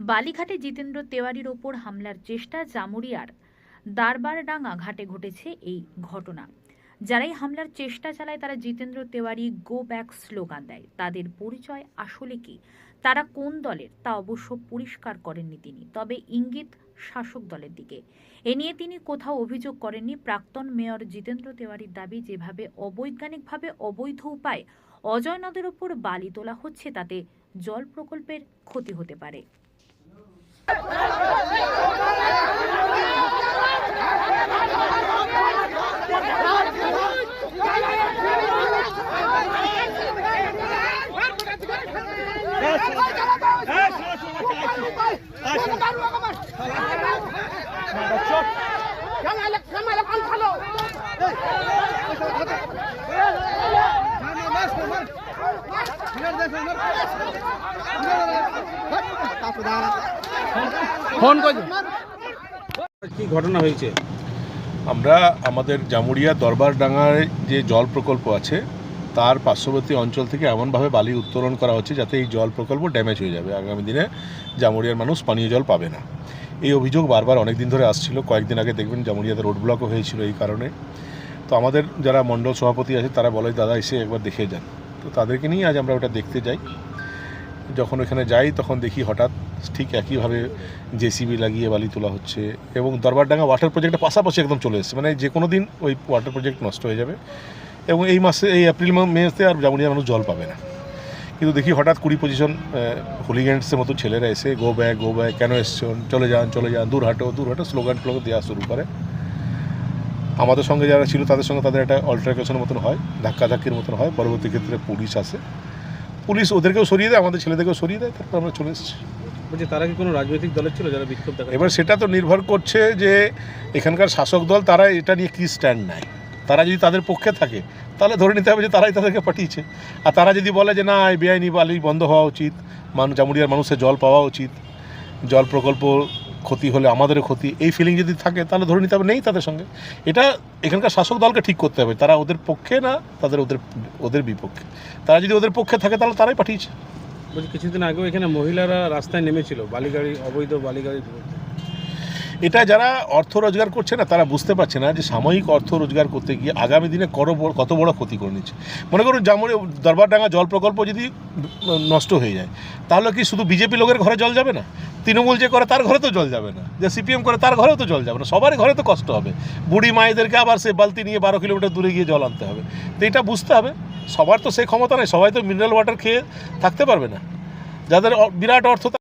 বালিঘাটে জিতেন্দ্র তেওয়ারির ওপর হামলার চেষ্টা জামুরিয়ার দারবারডাঙ্গা ঘাটে ঘটেছে এই ঘটনা। যারাই হামলার চেষ্টা চালায়, তারা Jitendra Tewari go back slogan দেয়। তাদের পরিচয় আসলে কি? তারা কোন দলের? তা অবশ্য পরিষ্কার করেননি তিনি। তবে ইঙ্গিত শাসক দলের দিকে। এ নিয়ে তিনি কোথাও অভিযোগ করেননি। প্রাক্তন মেয়র জিতেন্দ্র তেওয়ারির দাবি, যেভাবে অবৈজ্ঞানিকভাবে অবৈধ উপায়ে অজয় নদের ওপর বালি তোলা হচ্ছে, তাতে জল প্রকল্পের ক্ষতি হতে পারে। Tá, cuidado. ফোন করছে। কি ঘটনা হয়েছে? আমরা আমাদের জামুরিয়া দরবারডাঙ্গায় যে জল প্রকল্প আছে তার পার্শ্ববর্তী অঞ্চল থেকে এমনভাবে বালি উত্তোলন করা হচ্ছে যাতে এই জল প্রকল্প ড্যামেজ হয়ে যাবে। আগামী দিনে জামুরিয়ার মানুষ পানীয় জল পাবে না। এই অভিযোগ বারবার অনেক দিন ধরে আসছিল। কয়েকদিন আগে দেখবেন জামুরিয়াতে রোড ব্লকও হয়েছিল এই কারণে। তো আমাদের যারা মণ্ডল সভাপতি আছে তারা বলে দাদা এসে একবার দেখে যান। তো তাদেরকে নিয়ে আজ আমরা ওটা দেখতে যাই। যখন ওখানে যাই, তখন দেখি হঠাৎ ঠিক একইভাবে জেসিবি লাগিয়ে বালি তোলা হচ্ছে এবং দরবারডাঙ্গা ওয়াটার প্রজেক্টের পাশাপাশি একদম চলে এসেছে। মানে যে কোনো দিন ওই ওয়াটার প্রজেক্ট নষ্ট হয়ে যাবে এবং এই মাসে, এই এপ্রিল মেতে আর জামুনিয়া মানুষ জল পাবে না। কিন্তু দেখি হঠাৎ কুড়ি পজিশন হুলিগেন্টসের মতো ছেলেরা এসে গো ব্যাগ গো ব্যাগ কেন এসছেন চলে যান চলে যান, দূর হাঁটো দূর হাঁটো স্লোগান টোলোগান দেওয়া শুরু করে। আমাদের সঙ্গে যারা ছিল, তাদের সঙ্গে তাদের একটা অল্টারেশনের মতন হয়, ধাক্কাধাক্কির মতন হয়। পরবর্তী ক্ষেত্রে পুলিশ আসে। পুলিশ ওদেরকেও সরিয়ে দেয় আমাদের ছেলেদেরকেও সরিয়ে দেয় তারপর আমরা চলে এসেছি। বলছি তারা কি কোনো রাজনৈতিক দলের ছিল যারা বিক্ষোভ দেখা এবার সেটা তো নির্ভর করছে যে এখানকার শাসক দল তারা এটা নিয়ে কী স্ট্যান্ড নেয়? তারা যদি তাদের পক্ষে থাকে তাহলে ধরে নিতে হবে যে তারাই তাদেরকে পাঠিয়েছে। আর তারা যদি বলে যে না এই বেআইনি বালি বন্ধ হওয়া উচিত মানুষ জামুড়িয়ার মানুষের জল পাওয়া উচিত জল প্রকল্প ক্ষতি হলে আমাদেরও ক্ষতি, এই ফিলিং যদি থাকে, তাহলে ধরে নিতে হবে নেই তাদের সঙ্গে। এটা এখানকার শাসক দলকে ঠিক করতে হবে। তারা ওদের পক্ষে না, তাদের ওদের ওদের বিপক্ষে। তারা যদি ওদের পক্ষে থাকে, তাহলে তারাই পাঠিয়েছে। বলছি, কিছুদিন আগেও এখানে মহিলারা রাস্তায় নেমেছিল, বালিগাড়ি, অবৈধ বালিগাড়ি এটা যারা অর্থ রোজগার করছে না, তারা বুঝতে পারছে না যে সাময়িক অর্থ রোজগার করতে গিয়ে আগামী দিনে কত বড় কত বড় ক্ষতি করে নিচ্ছে। মনে করুন যেমন দরবারডাঙ্গা জল প্রকল্প যদি নষ্ট হয়ে যায়, তাহলে কি শুধু বিজেপি লোকের ঘরে জল যাবে না? তৃণমূল যে করে তার ঘরে তো জল যাবে না। যে সিপিএম করে তার ঘরেও তো জল যাবে না। সবারই ঘরে তো কষ্ট হবে। বুড়ি মায়েদেরকে আবার সে বালতি নিয়ে বারো কিলোমিটার দূরে গিয়ে জল আনতে হবে। তো এটা বুঝতে হবে। সবার তো সেই ক্ষমতা নেই। সবাই তো মিনারেল ওয়াটার খেয়ে থাকতে পারবে না। যাদের বিরাট অর্থ